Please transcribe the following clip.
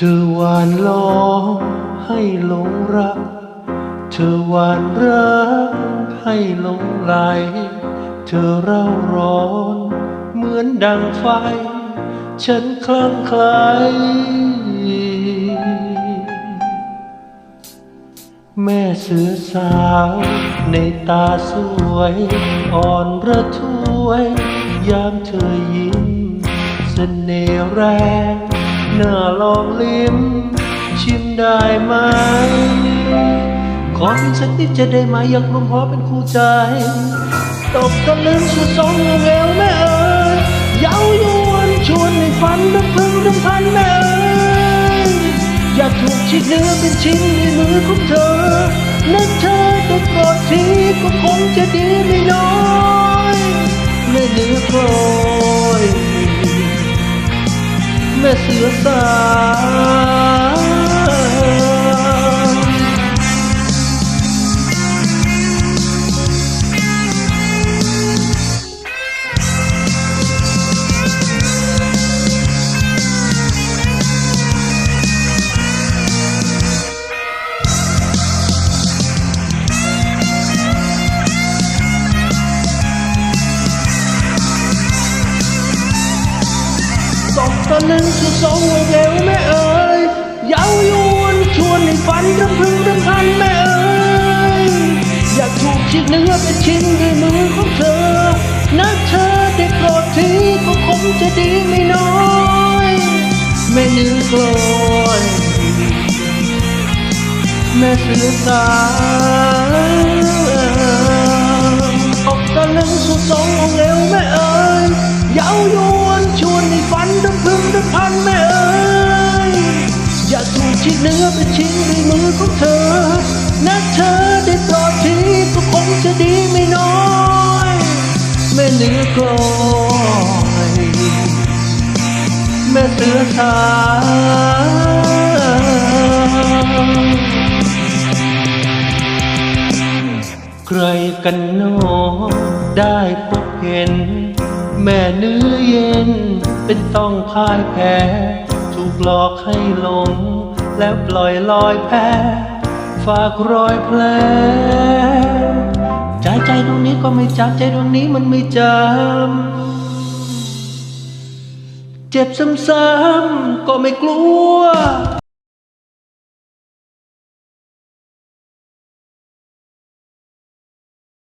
เธอหวานล้อให้หลงรัก เธอหวานรักให้หลงไหล เธอเร่าร้อนเหมือนดังไฟ ฉันคลั่งไคล้แม่เสือสาวในตาสวย อ่อนระทวย ยามเธอยิ้มเสน่ห์แรง น่าลองลิ้ม ชิมได้ไหม ขอเพียงสักนิดจะได้ไหมอยากรวมหอเป็นคู่ใจตกตะลึงสุดสองเงวแม่เอ๋ยเย้ายวนชวนให้ฝันรำพึงรำพันแม่เอ๋ยอยากถูกชิดเนื้อเป็นชิ้นในมือของเธอนึกเธอตัวโกรธทีก็คงจะดี แม่เสือสาวตกตะลึงสุดสองเร็วแม่เอ๋ยเย้ายวนชวนให้ฝันรำพึงรำพันแม่เอ๋ยอยากถูกชิ้นเนื้อเป็นชิ้นด้วยมือของเธอนะเธอได้โปรดทีก็คงจะดีไม่น้อยแม่นื้อกลอยแม่เสือสาว ชิ้นเนื้อเป็นชิ้นด้วยมือของเธอนะเธอได้โปรดทีก็คงจะดีไม่น้อยแม่เนื้อกลอยแม่เสือสาวใครกันนอได้พบเห็น แม่เนื้อเย็นเป็นต้องพ่ายแพ้ถูกหลอกให้หลง แล้วปล่อยลอยแพ้ฝากรอยแผลใจใจดวงนี้ก็ไม่จำใจดวงนี้มันไม่จำ เจ็บซ้ำๆก็ไม่กลัว